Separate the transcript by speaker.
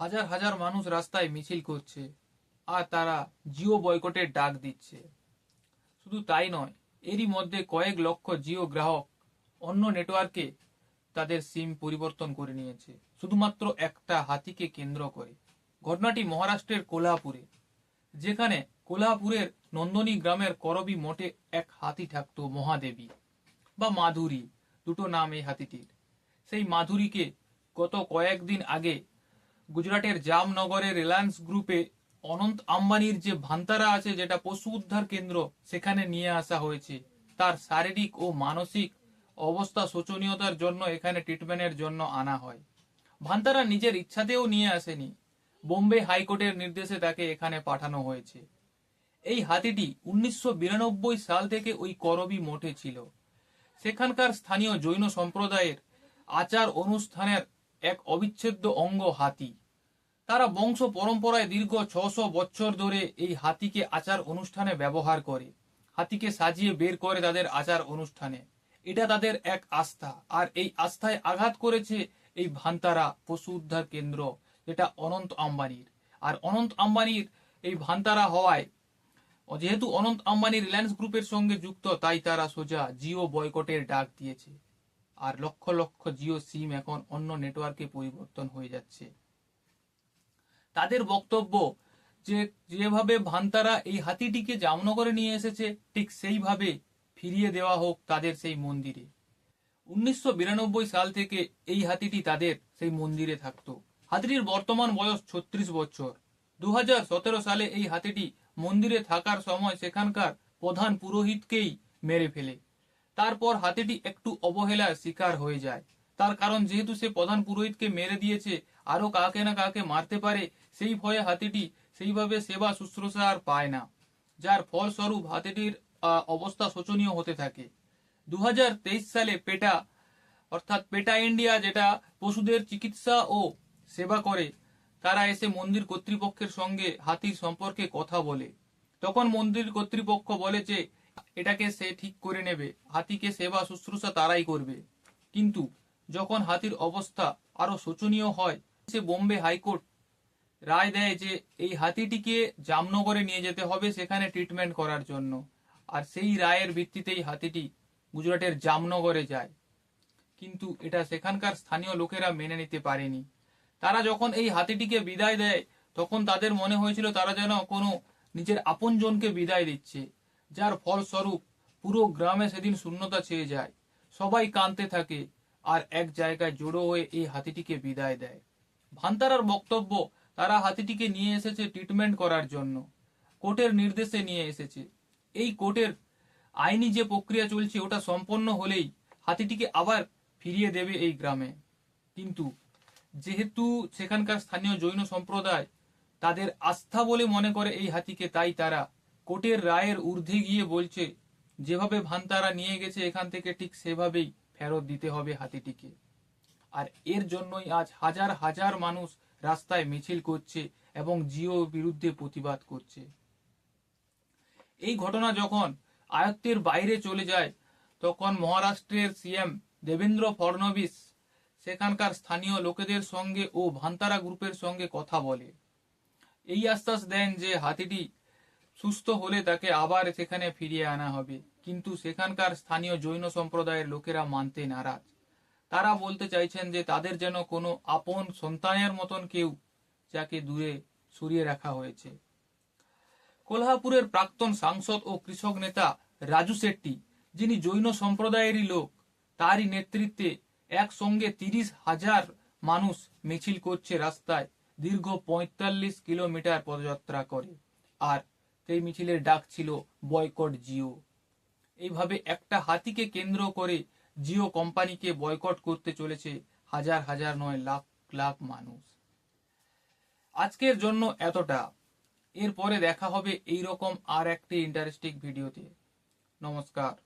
Speaker 1: হাজার হাজার মানুষ রাস্তায় মিছিল করছে, আর তারা জিও বয়কটের ডাক দিচ্ছে। শুধু তাই নয়, এরই মধ্যে কয়েক লক্ষ জিও গ্রাহক অন্য নেটওয়ার্কে তাদের সিম পরিবর্তন করে নিয়েছে, শুধুমাত্র একটা হাতিকে কেন্দ্র করে। ঘটনাটি মহারাষ্ট্রের কোলাপুরে, যেখানে কোলাপুরের নন্দনী গ্রামের করবি মঠে এক হাতি থাকতো মহাদেবী, বা মাধুরী, দুটো নাম এই হাতিটির। সেই মাধুরীকে গত কয়েকদিন আগে গুজরাটের জামনগরের রিলায়েন্স গ্রুপে অনন্ত আম্বানির যে ভান্তারা আছে, যেটা পশু উদ্ধার কেন্দ্র, সেখানে নিয়ে আসা হয়েছে। তার শারীরিক ও মানসিক অবস্থা শোচনীয়তার জন্য এখানে ট্রিটমেন্টের জন্য আনা হয়। ভান্তারা নিজের ইচ্ছাতেও নিয়ে আসেনি। বোম্বে হাইকোর্টের নির্দেশে তাকে এখানে পাঠানো হয়েছে। এই হাতিটি উনিশশো বিরানব্বই সাল থেকে ওই করবি মঠে ছিল। সেখানকার স্থানীয় জৈন সম্প্রদায়ের আচার অনুষ্ঠানের এক অবিচ্ছেদ্য অঙ্গ হাতি। তারা বংশ পরম্পরায় দীর্ঘ ছশো বছর ধরে এই হাতিকে আচার অনুষ্ঠানে ব্যবহার করে। হাতিকে সাজিয়ে বের করে তাদের আচার অনুষ্ঠানে। এটা তাদের এক আস্থা। আর এই আস্থায় আঘাত করেছে এই ভান্তারা পশু উদ্ধার কেন্দ্র, যেটা অনন্ত আম্বানির। আর অনন্ত আম্বানির এই ভান্তারা হওয়ায়, যেহেতু অনন্ত আম্বানি রিলায়েন্স গ্রুপের সঙ্গে যুক্ত, তাই তারা সোজা জিও বয়কটের ডাক দিয়েছে। আর লক্ষ লক্ষ জিও সিম এখন অন্য নেটওয়ার্কে পরিবর্তন হয়ে যাচ্ছে। তাদের বক্তব্য যে যেভাবে ভান্তারা এই হাতিটিকে জামনগরে নিয়ে এসেছে, ঠিক সেইভাবে ফিরিয়ে দেওয়া হোক তাদের সেই মন্দিরে। উনিশশো বিরানব্বই সাল থেকে এই হাতিটি তাদের সেই মন্দিরে থাকতো। হাতিটির বর্তমান বয়স ছত্রিশ বছর। দু হাজার সতেরো সালে এই হাতিটি মন্দিরে থাকার সময় সেখানকার প্রধান পুরোহিতকেই মেরে ফেলে। তারপর হাতিটি একটু অবহেলার শিকার হয়ে যায়। তার কারণ যেহেতু সে প্রধান পুরোহিতকে মেরে দিয়েছে আরও কাকে না কাকে মারতে পারে, সেই ভয়ে হাতিটি সেইভাবে সেবা শুশ্রূষা আর পায় না। যার ফলস্বরূপ হাতিটির অবস্থা শোচনীয় হতে থাকে। দু হাজার তেইশ সালে পেটা, অর্থাৎ পেটা ইন্ডিয়া যেটা পশুদের চিকিৎসা ও সেবা করে, তারা এসে মন্দির কর্তৃপক্ষের সঙ্গে হাতির সম্পর্কে কথা বলে। তখন মন্দির কর্তৃপক্ষ বলে যে এটাকে সে ঠিক করে নেবে, হাতিকে সেবা শুশ্রূষা তারাই করবে। কিন্তু যখন হাতির অবস্থা আরও শোচনীয় হয়, সে বোম্বে হাইকোর্ট রায় দেয় যে এই হাতিটিকে জামনগরে নিয়ে যেতে হবে সেখানে ট্রিটমেন্ট করার জন্য। আর সেই রায়ের ভিত্তিতেই হাতিটি গুজরাটের জামনগরে যায়। কিন্তু এটা সেখানকার স্থানীয় লোকেরা মেনে নিতে পারেনি। তারা যখন এই হাতিটিকে বিদায় দেয়, তখন তাদের মনে হয়েছিল তারা যেন কোনো নিজের আপনজনকে বিদায় দিচ্ছে। যার ফলস্বরূপ পুরো গ্রামে সেদিন শূন্যতা ছেয়ে যায়। সবাই কাঁদতে থাকে আর এক জায়গায় জড়ো হয়ে এই হাতিটিকে বিদায় দেয়। ভান্তারার বক্তব্য, তারা হাতিটিকে নিয়ে এসেছে ট্রিটমেন্ট করার জন্য। কোর্টের নির্দেশে নিয়ে এসেছে। এই কোর্টের আইনি যে প্রক্রিয়া চলছে, ওটা সম্পন্ন হলেই হাতিটিকে আবার ফিরিয়ে দেবে এই গ্রামে। কিন্তু যেহেতু সেখানকার স্থানীয় জৈন সম্প্রদায় তাদের আস্থা বলে মনে করে এই হাতিকে, তাই তারা কোর্টের রায়ের ঊর্ধ্বে গিয়ে বলছে, যেভাবে ভান্তারা নিয়ে গেছে এখান থেকে ঠিক সেভাবেই ফেরত দিতে হবে হাতিটিকে। আর এর জন্যই আজ হাজার হাজার মানুষ রাস্তায় মিছিল করছে এবং জিও বিরুদ্ধে প্রতিবাদ করছে। এই ঘটনা যখন আয়ত্তের বাইরে চলে যায়, তখন মহারাষ্ট্রের সিএম দেবেন্দ্র ফডনবিস সেখানকার স্থানীয় লোকেদের সঙ্গে ও ভান্তারা গ্রুপের সঙ্গে কথা বলে। এই আশ্বাস দেন যে হাতিটি সুস্থ হলে তাকে আবার সেখানে ফিরিয়ে আনা হবে। কিন্তু সেখানকার স্থানীয় জৈন সম্প্রদায়ের লোকেরা মানতে নারাজ। তারা বলতে চাইছেন যে তাদের যেন কোনো আপন সন্তানের মতন কেউ যাকে দূরে সরিয়ে রাখা হয়েছে। কোলহাপুরের প্রাক্তন সাংসদ ও কৃষক নেতা রাজু শেট্টি, যিনি জৈন সম্প্রদায়েরই লোক, তারই নেতৃত্বে একসঙ্গে তিরিশ হাজার মানুষ মিছিল করছে রাস্তায় দীর্ঘ পঁয়তাল্লিশ কিলোমিটার পদযাত্রা করে। আর সেই মিছিলের ডাক ছিল বয়কট জিও। এইভাবে একটা হাতিকে কেন্দ্র করে জিও কোম্পানিকে বয়কট করতে চলেছে হাজার হাজার নয় লাখ লাখ মানুষ। আজকের জন্য এতটা। এরপরে দেখা হবে এইরকম আর একটি ইন্টারেস্টিং ভিডিওতে। নমস্কার।